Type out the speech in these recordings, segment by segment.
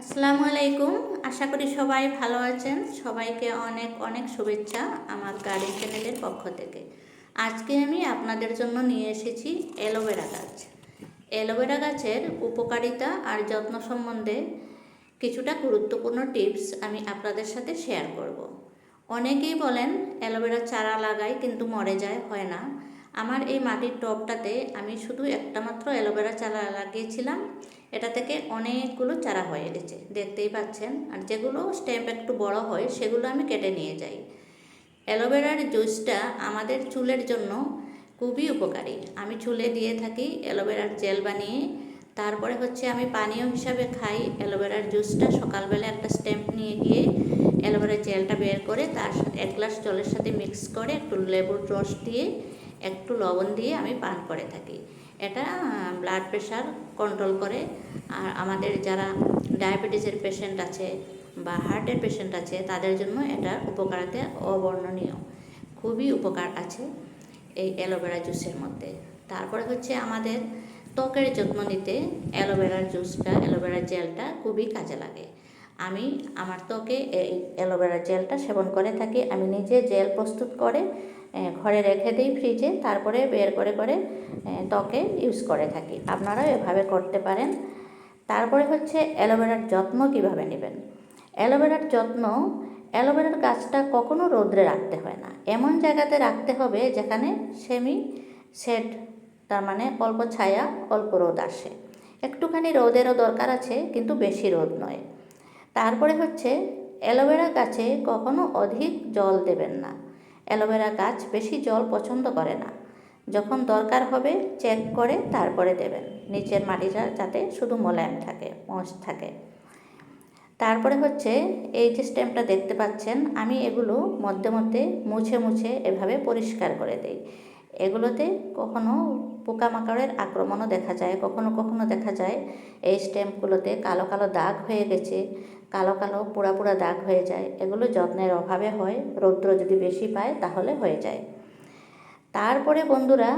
আসসালামু আলাইকুম। আশা করি সবাই ভালো আছেন। সবাইকে অনেক অনেক শুভেচ্ছা আমার গার্ডেন চ্যানেলের পক্ষ থেকে। আজকে আমি আপনাদের জন্য নিয়ে এসেছি অ্যালোভেরা গাছ। অ্যালোভেরা গাছের উপকারিতা আর যত্ন সম্বন্ধে কিছুটা গুরুত্বপূর্ণ টিপস আমি আপনাদের সাথে শেয়ার করব। অনেকেই বলেন, অ্যালোভেরা চারা লাগাই কিন্তু মরে যায়, হয় না। আমার এই মাটির টবটাতে আমি শুধু একটা মাত্র অ্যালোভেরা চারা লাগিয়েছিলাম। এটা থেকে অনেকগুলো চারা হয়ে গেছে দেখতেই পাচ্ছেন। আর যেগুলো স্টেম একটু বড় হয়, সেগুলো আমি কেটে নিয়ে যাই। অ্যালোভেরার জুসটা আমাদের চুলের জন্য খুবই উপকারী। আমি চুলে দিয়ে থাকি অ্যালোভেরার জেল বানিয়ে, তারপরে হচ্ছে আমি পানীয় হিসাবে খাই অ্যালোভেরার জুসটা। সকালবেলা একটা স্ট্যাম্প নিয়ে গিয়ে অ্যালোভেরার জেলটা বের করে তার এক গ্লাস জলের সাথে মিক্স করে একটু লেবুর রস দিয়ে একটু লবণ দিয়ে আমি পান করে থাকি। এটা ব্লাড প্রেশার কন্ট্রোল করে। আর আমাদের যারা ডায়াবেটিসের পেশেন্ট আছে বা হার্টের পেশেন্ট আছে, তাদের জন্য এটার উপকারিতা অবর্ণনীয়। খুবই উপকার আছে এই অ্যালোভেরা জুসের মধ্যে। তারপরে হচ্ছে আমাদের ত্বকের যত্ন নিতে অ্যালোভেরার জুসটা, অ্যালোভেরার জেলটা খুবই কাজে লাগে। আমি আমার ত্বকে এই অ্যালোভেরা জেলটা সেবন করে থাকি। আমি নিজে জেল প্রস্তুত করে ঘরে রেখে দিই ফ্রিজে, তারপরে বের করে করে ত্বকে ইউজ করে থাকি। আপনারাও এভাবে করতে পারেন। তারপরে হচ্ছে অ্যালোভেরার যত্ন কীভাবে নেবেন? অ্যালোভেরার যত্ন, অ্যালোভেরার গাছটা কখনো রোদ্রে রাখতে হয় না। এমন জায়গাতে রাখতে হবে যেখানে সেমি শেড, তার মানে অল্প ছায়া, অল্প রোদ আসে। একটুখানি রোদেরও দরকার আছে, কিন্তু বেশি রোদ নয়। তারপরে হচ্ছে অ্যালোভেরা গাছে কখনো অধিক জল দেবেন না। অ্যালোভেরা গাছ বেশি জল পছন্দ করে না। যখন দরকার হবে চেক করে তারপরে দেবেন। নিচের মাটিটা যাতে শুধু মোলায়েম থাকে মস থাকে। তারপরে হচ্ছে এই যে স্টেমটা দেখতে পাচ্ছেন, আমি এগুলো মধ্যে মধ্যে মুছে মুছে এভাবে পরিষ্কার করে দেই। এগুলোতে কখনো পোকামাকড়ের আক্রমণও দেখা যায়। কখনো কখনো দেখা যায়, এই স্ট্যাম্পগুলোতে কালো কালো দাগ হয়ে গেছে, কালো কালো পোড়া পোড়া দাগ হয়ে যায়। এগুলো যত্নের অভাবে হয়, রৌদ্র যদি বেশি পায় তাহলে হয়ে যায়। তারপরে বন্ধুরা,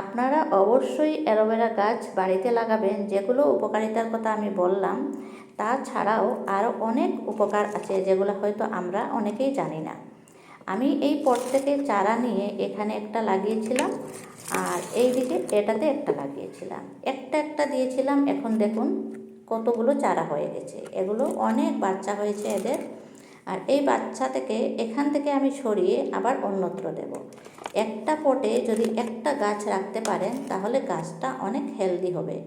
আপনারা অবশ্যই অ্যালোভেরা গাছ বাড়িতে লাগাবেন, যেগুলো উপকারিতার কথা আমি বললাম। তাছাড়াও আরও অনেক উপকার আছে, যেগুলো হয়তো আমরা অনেকেই জানি না। আমি এই পট থেকে চারা নিয়ে এখানে একটা লাগিয়েছিলাম। আর এই দিকে এটাতে একটা লাগিয়েছিলাম। একটা একটা দিয়েছিলাম, এখন দেখুন কতগুলো চারা হয়ে গেছে। এগুলো অনেক বাচ্চা হয়েছে এদের। আর এই বাচ্চা থেকে এখান থেকে আমি সরিয়ে আবার অন্যত্র দেব। একটা পটে যদি একটা গাছ রাখতে পারেন, তাহলে গাছটা অনেক হেলদি হবে।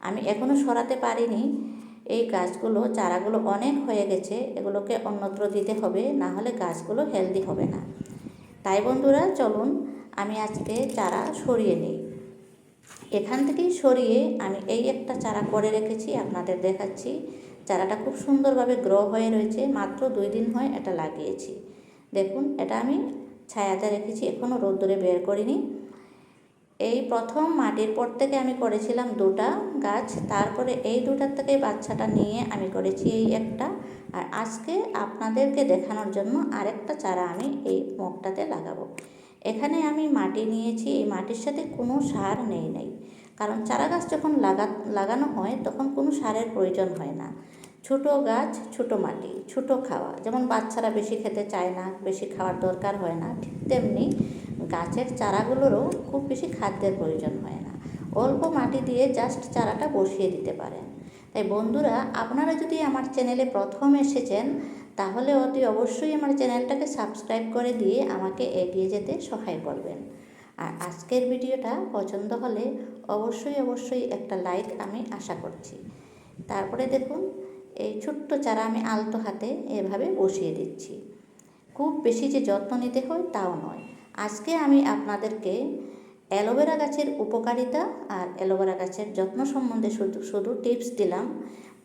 আমি এখনও সরাতে পারিনি। এই গাছগুলো, চারাগুলো অনেক হয়ে গেছে। এগুলোকে অন্যত্র দিতে হবে, না হলে গাছগুলো হেলদি হবে না। তাই বন্ধুরা, চলুন আমি আজকে চারা সরিয়ে নিই। এখান থেকেই সরিয়ে আমি এই একটা চারা করে রেখেছি, আপনাদের দেখাচ্ছি। চারাটা খুব সুন্দরভাবে গ্রো হয়ে রয়েছে, মাত্র দুই দিন হয় এটা লাগিয়েছি। দেখুন, এটা আমি ছায়াতে রেখেছি এখনও রোদ্দুরে বের করিনি। এই প্রথম মাটির পর থেকে আমি করেছিলাম দুটা গাছ, তারপরে এই দুটার থেকে বাচ্চাটা নিয়ে আমি করেছি এই একটা। আর আজকে আপনাদেরকে দেখানোর জন্য আরেকটা চারা আমি এই মগটাতে লাগাবো। এখানে আমি মাটি নিয়েছি, এই মাটির সাথে কোনো সার নেই, নাই। কারণ চারা গাছ যখন লাগা, লাগানো হয়, তখন কোনো সারের প্রয়োজন হয় না। ছোট গাছ, ছোট মাটি, ছোট খাওয়া। যেমন বাচ্চারা বেশি খেতে চায় না, বেশি খাওয়ার দরকার হয় না, ঠিক তেমনি গাছের চারাগুলোরও খুব বেশি খাদ্যের প্রয়োজন হয় না। অল্প মাটি দিয়ে জাস্ট চারাটা বসিয়ে দিতে পারেন। তাই বন্ধুরা, আপনারা যদি আমার চ্যানেলে প্রথম এসেছেন তাহলে অতি অবশ্যই আমার চ্যানেলটাকে সাবস্ক্রাইব করে দিয়ে আমাকে এগিয়ে যেতে সহায় করবেন। আর আজকের ভিডিওটা পছন্দ হলে অবশ্যই অবশ্যই একটা লাইক আমি আশা করছি। তারপরে দেখুন, এই ছোট্ট চারা আমি আলতো হাতে এভাবে বসিয়ে দিচ্ছি। খুব বেশি যে যত্ন নিতে হয় তাও নয়। আজকে আমি আপনাদেরকে অ্যালোভেরা গাছের উপকারিতা আর অ্যালোভেরা গাছের যত্ন সম্বন্ধে শুধু শুধু টিপস দিলাম।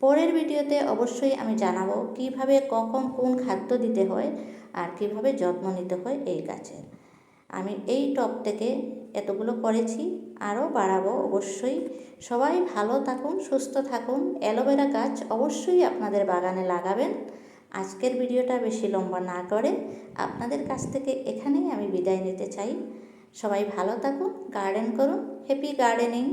পরের ভিডিওতে অবশ্যই আমি জানাব কীভাবে কখন কোন খাদ্য দিতে হয় আর কীভাবে যত্ন নিতে হয় এই গাছের আমি এই টপ থেকে এতগুলো করেছি, আরও বাড়াবো অবশ্যই। সবাই ভালো থাকুন, সুস্থ থাকুন। অ্যালোভেরা গাছ অবশ্যই আপনাদের বাগানে লাগাবেন। আজকের ভিডিওটা বেশি লম্বা না করে আপনাদের কাছ থেকে এখানেই আমি বিদায় নিতে চাই। সবাই ভালো থাকুন, গার্ডেন করুন, হ্যাপি গার্ডেনিং।